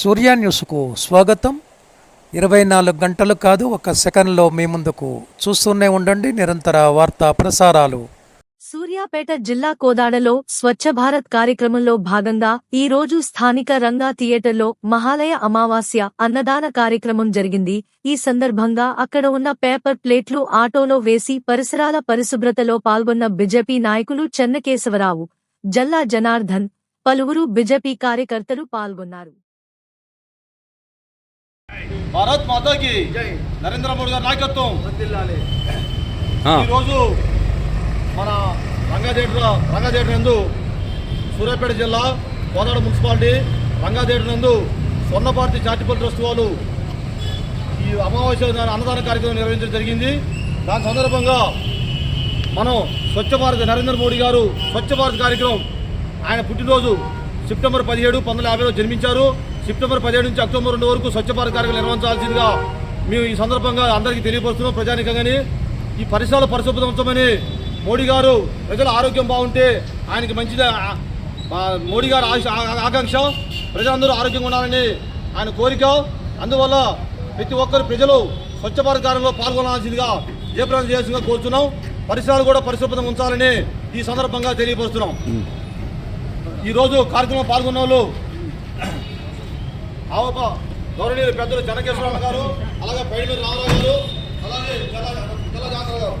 సూర్య న్యూస్కు స్వాగతం. ఇరవై నాలుగు గంటలు కాదు ఒక సెకండ్లో మీ ముందుకు చూస్తూనే ఉండండి. నిరంతర వార్తా ప్రసారాలు. సూర్యాపేట జిల్లా కోదాడలో స్వచ్ఛ భారత్ కార్యక్రమంలో భాగంగా ఈ రోజు స్థానిక రంగా థియేటర్లో మహాలయ అమావాస్య అన్నదాన కార్యక్రమం జరిగింది. ఈ సందర్భంగా అక్కడ ఉన్న పేపర్ ప్లేట్లు ఆటోలో వేసి పరిసరాల పరిశుభ్రతలో పాల్గొన్న బీజేపీ నాయకులు చెన్నకేశవరావు జల్లా జనార్దన్ పలువురు బీజేపీ కార్యకర్తలు పాల్గొన్నారు. భారత్ మాతాకి నరేంద్ర మోడీ గారి నాయకత్వం. ఈరోజు మన రంగాదేటర్ రంగాదేటర్ నందు సూర్యాపేట జిల్లా కోదాడ మున్సిపాలిటీ రంగాదేటర్ నందు స్వర్ణభారతి చారిటబుల్ ట్రస్ట్ వాళ్ళు ఈ అమావాస్య అన్నదాన కార్యక్రమం నిర్వహించడం జరిగింది. దాని సందర్భంగా మనం స్వచ్ఛ భారత్ నరేంద్ర మోడీ గారు స్వచ్ఛ భారత్ కార్యక్రమం ఆయన పుట్టినరోజు సెప్టెంబర్ పదిహేడు పంతొమ్మిది యాభైలో జన్మించారు. సెప్టెంబర్ పదిహేడు నుంచి అక్టోబర్ రెండు వరకు స్వచ్ఛ భారత్ కార్యక్రమం నిర్వహించాల్సిందిగా మేము ఈ సందర్భంగా అందరికీ తెలియపరుస్తున్నాం. ప్రజానికంగాని ఈ పరిసరాల పరిశుభ్రత మోడీ గారు ప్రజల ఆరోగ్యం బాగుంటే ఆయనకి మంచిది. మోడీ గారు ఆశ- ఆకాంక్ష ప్రజలందరూ ఆరోగ్యంగా ఉండాలని ఆయన కోరిక. అందువల్ల ప్రతి ఒక్కరు ప్రజలు స్వచ్ఛ భారత్ కార్యంలో పాల్గొనాల్సిందిగా జయప్రదం చేయాల్సిందిగా కోరుతున్నాం పరిసరాలు కూడా పరిశుభ్రతంగా ఉంచాలని ఈ సందర్భంగా తెలియపరుస్తున్నాం. ఈరోజు కార్యక్రమం పాల్గొన్న వాళ్ళు ఆవక గౌరవనీయులు పెద్దలు జనకేశ్వర గారు అలాగే పైన రామారావు గారు అలాగే జల గారు.